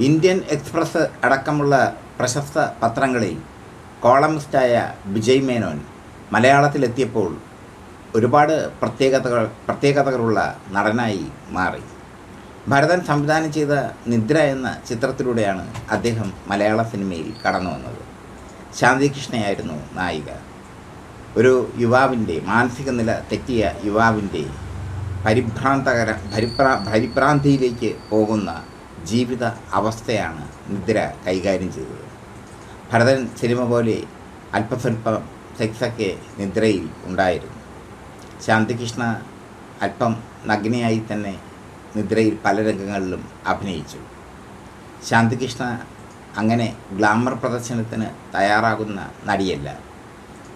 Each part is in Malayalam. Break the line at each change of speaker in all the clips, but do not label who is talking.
ഇന്ത്യൻ എക്സ്പ്രസ് അടക്കമുള്ള പ്രശസ്ത പത്രങ്ങളിൽ കോളമിസ്റ്റായ വിജയ് മേനോൻ മലയാളത്തിലെത്തിയപ്പോൾ ഒരുപാട് പ്രത്യേകതകൾ പ്രത്യേകതകളുള്ള നടനായി മാറി. ഭരതൻ സംവിധാനം ചെയ്ത നിദ്ര എന്ന ചിത്രത്തിലൂടെയാണ് അദ്ദേഹം മലയാള സിനിമയിൽ കടന്നു വന്നത്. ശാന്തികൃഷ്ണയായിരുന്നു നായിക. ഒരു യുവാവിന്റെ മാനസിക നില തെറ്റിയ യുവാവിന്റെ പരിഭ്രാന്തകര പരിഭ്രാ പരിഭ്രാന്തിയിലേക്ക് പോകുന്ന ജീവിത അവസ്ഥയാണ് നിദ്ര കൈകാര്യം ചെയ്തത്. ഭരതൻ സിനിമ പോലെ അല്പസ്വല്പം സെക്സൊക്കെ നിദ്രയിൽ ഉണ്ടായിരുന്നു. ശാന്തികൃഷ്ണ അല്പം നഗ്നയായി തന്നെ നിദ്രയിൽ പല രംഗങ്ങളിലും അഭിനയിച്ചു. ശാന്തികൃഷ്ണ അങ്ങനെ ഗ്ലാമർ പ്രദർശനത്തിന് തയ്യാറാകുന്ന നടിയല്ല.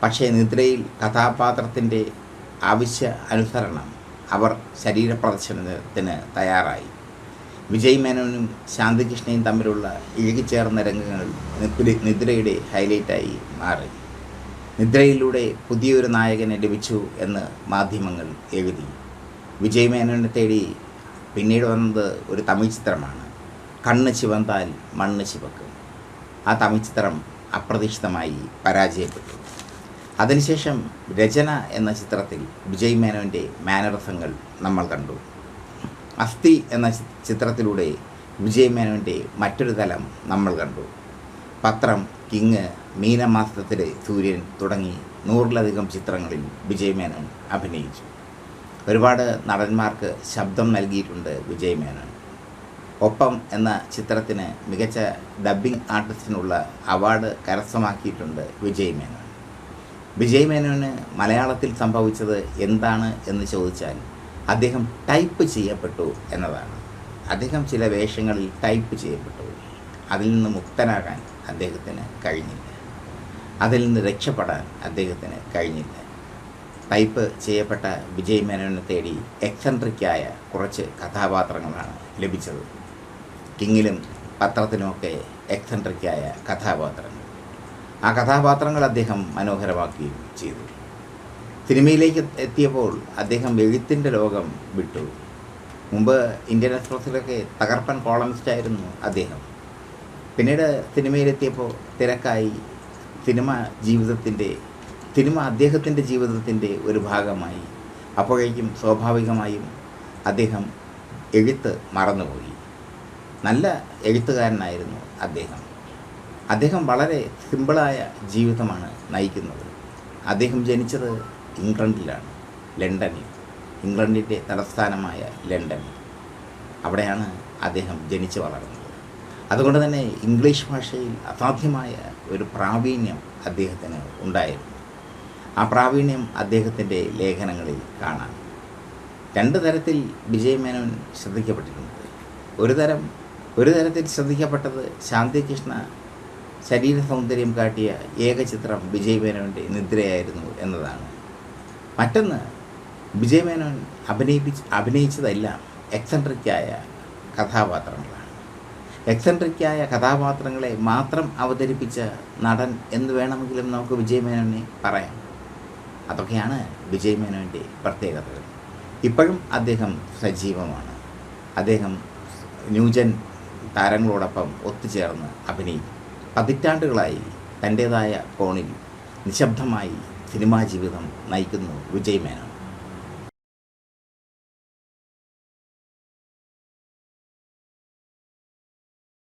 പക്ഷേ നിദ്രയിൽ കഥാപാത്രത്തിന്റെ ആവശ്യ അനുസരണം അവർ ശരീരപ്രദർശനത്തിന് തയ്യാറായി. വിജയ് മേനോനും ശാന്തികൃഷ്ണയും തമ്മിലുള്ള ഇഴുകിച്ചേർന്ന രംഗങ്ങൾ നിദ്ര- നിദ്രയുടെ ഹൈലൈറ്റായി മാറി. നിദ്രയിലൂടെ പുതിയൊരു നായകനെ ലഭിച്ചു എന്ന് മാധ്യമങ്ങൾ എഴുതി. വിജയ് മേനോനെ തേടി പിന്നീട് വന്നത് ഒരു തമിഴ് ചിത്രമാണ്. കണ്ണ് ചിവന്താൽ മണ്ണ് ചിവക്കും ആ തമിഴ് ചിത്രം അപ്രതീക്ഷിതമായി പരാജയപ്പെട്ടു. അതിനുശേഷം രചന എന്ന ചിത്രത്തിൽ വിജയ് മേനോന്റെ മാനരസങ്ങൾ നമ്മൾ കണ്ടു. അസ്ഥി എന്ന ചിത്രത്തിലൂടെ വിജയമേനോന്റെ മറ്റൊരു തലം നമ്മൾ കണ്ടു. പത്രം കിങ് മീനമാസത്തിലെ സൂര്യൻ തുടങ്ങി നൂറിലധികം ചിത്രങ്ങളിൽ വിജയമേനോൻ അഭിനയിച്ചു. ഒരുപാട് നടന്മാർക്ക് ശബ്ദം നൽകിയിട്ടുണ്ട് വിജയമേനോൻ. ഒപ്പം എന്ന ചിത്രത്തിന് മികച്ച ഡബ്ബിംഗ് ആർട്ടിസ്റ്റിനുള്ള അവാർഡ് കരസ്ഥമാക്കിയിട്ടുണ്ട് വിജയ് മേനോൻ വിജയ് മേനോന് മലയാളത്തിൽ സംഭവിച്ചത് എന്താണ് എന്ന് ചോദിച്ചാൽ അദ്ദേഹം ടൈപ്പ് ചെയ്യപ്പെട്ടു എന്നതാണ്. അദ്ദേഹം ചില വേഷങ്ങളിൽ ടൈപ്പ് ചെയ്യപ്പെട്ടു. അതിൽ നിന്ന് മുക്തനാകാൻ അദ്ദേഹത്തിന് കഴിഞ്ഞില്ല. അതിൽ നിന്ന് രക്ഷപ്പെടാൻ അദ്ദേഹത്തിന് കഴിഞ്ഞില്ല. ടൈപ്പ് ചെയ്യപ്പെട്ട വിജയ് മേനോനെ തേടി എക്സെൻട്രിക്കായ കുറച്ച് കഥാപാത്രങ്ങളാണ് ലഭിച്ചത്. കിങ്ങിലും പത്രത്തിനുമൊക്കെ എക്സെൻട്രിക്കായ കഥാപാത്രങ്ങൾ. ആ കഥാപാത്രങ്ങൾ അദ്ദേഹം മനോഹരമാക്കുകയും ചെയ്തു. സിനിമയിലേക്ക് എത്തിയപ്പോൾ അദ്ദേഹം എഴുത്തിന്റെ ലോകം വിട്ടു. മുമ്പ് ഇന്ത്യൻ എക്സ്പ്രസ്സിലൊക്കെ തകർപ്പൻ കോളമിസ്റ്റായിരുന്നു അദ്ദേഹം. പിന്നീട് സിനിമയിലെത്തിയപ്പോൾ തിരക്കായി സിനിമ ജീവിതത്തിന്റെ സിനിമ അദ്ദേഹത്തിന്റെ ജീവിതത്തിന്റെ ഒരു ഭാഗമായി. അപ്പോഴേക്കും സ്വാഭാവികമായും അദ്ദേഹം എഴുത്ത് മറന്നുപോയി. നല്ല എഴുത്തുകാരനായിരുന്നു അദ്ദേഹം. അദ്ദേഹം വളരെ സിമ്പിളായ ജീവിതമാണ് നയിക്കുന്നത്. അദ്ദേഹം ജനിച്ചത് ഇംഗ്ലണ്ടിലാണ് ലണ്ടനിൽ. ഇംഗ്ലണ്ടിന്റെ തലസ്ഥാനമായ ലണ്ടനിൽ. അവിടെയാണ് അദ്ദേഹം ജനിച്ചു വളർന്നത്. അതുകൊണ്ട് തന്നെ ഇംഗ്ലീഷ് ഭാഷയിൽ അസാധ്യമായ ഒരു പ്രാവീണ്യം അദ്ദേഹത്തിന് ഉണ്ടായിരുന്നു. ആ പ്രാവീണ്യം അദ്ദേഹത്തിന്റെ ലേഖനങ്ങളിൽ കാണാം. രണ്ട് തരത്തിൽ വിജയമേനോൻ ശ്രദ്ധിക്കപ്പെട്ടിട്ടുണ്ട്. ഒരു തരം ഒരു തരത്തിൽ ശ്രദ്ധിക്കപ്പെട്ടത് ശാന്തികൃഷ്ണ ശരീര സൗന്ദര്യം കാട്ടിയ ഏക ചിത്രം വിജയമേനോന്റെ നിദ്രയായിരുന്നു എന്നതാണ്. മറ്റൊന്ന് വിജയമേനോൻ അഭിനയിപ്പിച്ച് അഭിനയിച്ചതെല്ലാം എക്സെൻട്രിക്കായ കഥാപാത്രങ്ങളാണ്. എക്സെൻട്രിക്കായ കഥാപാത്രങ്ങളെ മാത്രം അവതരിപ്പിച്ച നടൻ എന്ന് വേണമെങ്കിലും നമുക്ക് വിജയമേനോനെ പറയാം. അതൊക്കെയാണ് വിജയമേനോന്റെ പ്രത്യേകതകൾ. ഇപ്പോഴും അദ്ദേഹം സജീവമാണ്. അദ്ദേഹം ന്യൂജൻ താരങ്ങളോടൊപ്പം ഒത്തുചേർന്ന് അഭിനയിക്കും. പതിറ്റാണ്ടുകളായി തന്റേതായ കോണിൽ നിശബ്ദമായി സിനിമാ ജീവിതം നയിക്കുന്നു വിജയ് മേനോൻ